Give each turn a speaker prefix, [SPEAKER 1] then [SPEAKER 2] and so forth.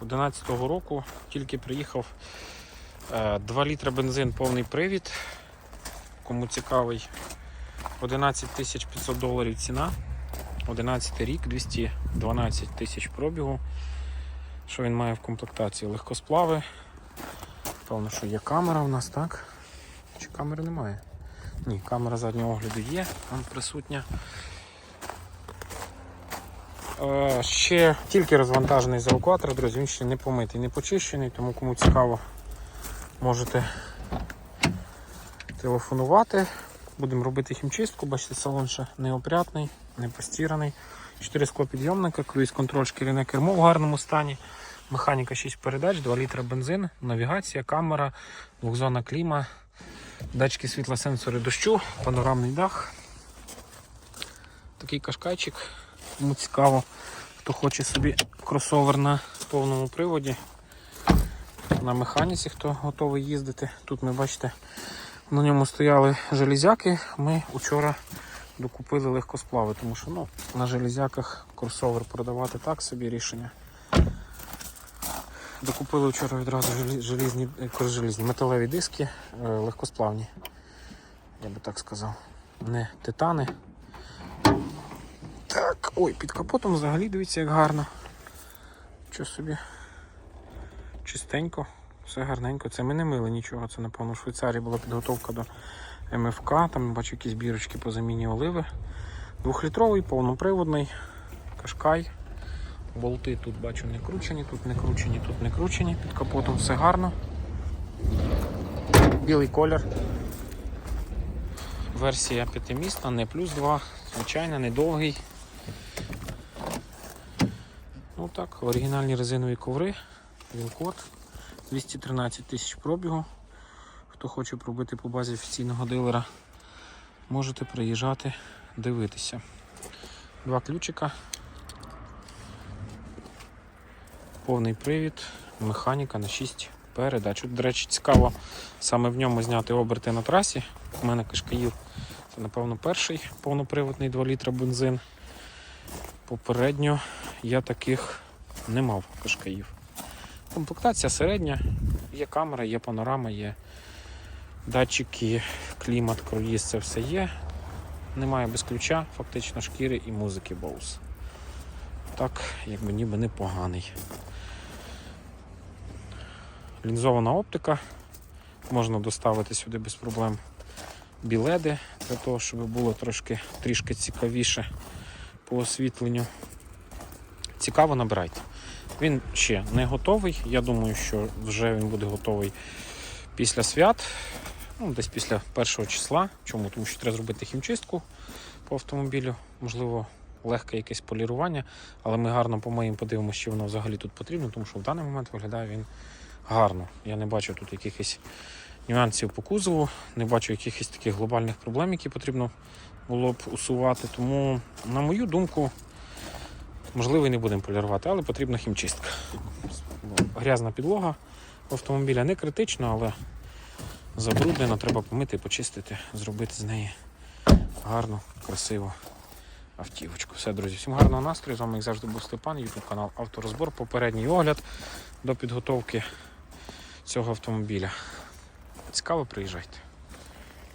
[SPEAKER 1] 11-го року тільки приїхав 2 літра бензин, повний привід. Кому цікавий, 11 тисяч 500 доларів ціна. 11 рік, 212 тисяч пробігу. Що він має в комплектації? Легкосплави. Певно, що є камера у нас, так? Чи камери немає? Ні, камера заднього огляду є, там присутня. Е, Ще тільки розвантажений з евакуатора, друзі, він ще не помитий, не почищений, тому кому цікаво, можете телефонувати. Будемо робити хімчистку, бачите, салон ще неопрятний, не постіраний. 4 склопідйомника, круїз контроль шкіряне кермо в гарному стані. Механіка 6 передач, 2 літра бензин, навігація, камера, двохзонна кліма, датчики світла, сенсори дощу, панорамний дах. Такий кашкайчик. Кому цікаво, хто хоче собі кросовер на повному приводі. На механіці, хто готовий їздити. Тут ми бачите, на ньому стояли железяки. Ми вчора докупили легкосплави, тому що ну, на железяках кросовер продавати так собі рішення. Докупили вчора відразу желі- желізні, е, желізні металеві диски, е, легкосплавні. Я би так сказав. Не титани. Ой, під капотом взагалі дивіться, як гарно. Що собі? Чистенько, все гарненько. Це ми не мили нічого. Це, напевно, в Швейцарії була підготовка до МФК. Там бачу якісь бірочки по заміні оливи. Двохлітровий, повноприводний, кашкай. Болти тут бачу не кручені, тут не кручені, тут не кручені. Під капотом все гарно. Білий колір. Версія п'ятимісна, не плюс 2, звичайно, недовгий. Ну так, оригінальні резинові коври, Вілкот, 213 тисяч пробігу. Хто хоче пробити по базі офіційного дилера, можете приїжджати дивитися. Два ключика. Повний привід, механіка на 6 передач. До речі, цікаво саме в ньому зняти оберти на трасі. У мене Кашкаїв це, напевно, перший повноприводний 2 літра бензин. Попередньо я таких не мав кашкаїв. Комплектація середня, є камера, є панорама, є датчики, клімат, круїз, це все є. Немає без ключа, фактично шкіри і музики Bose. Так, якби ніби непоганий. Лінзована оптика. Можна доставити сюди без проблем біледи, для того, щоб було трошки трішки цікавіше по освітленню. Цікаво набирайте. Він ще не готовий. Я думаю, що вже він буде готовий після свят, ну, десь після першого числа. Чому? Тому що треба зробити хімчистку по автомобілю, можливо, легке якесь полірування, але ми гарно помиємо, подивимося, що воно взагалі тут потрібно, тому що в даний момент виглядає він гарно. Я не бачу тут якихось нюансів по кузову, не бачу якихось таких глобальних проблем, які потрібно було б усувати. Тому, на мою думку, можливо, і не будемо полірувати, але потрібна хімчистка. Грязна підлога автомобіля не критично, але забруднена, треба помити, почистити, зробити з неї гарну, красиву автівочку. Все, друзі, всім гарного настрою. З вами, як завжди, був Степан, YouTube канал Авторозбор. Попередній огляд до підготовки цього автомобіля. Цікаво, приїжджайте.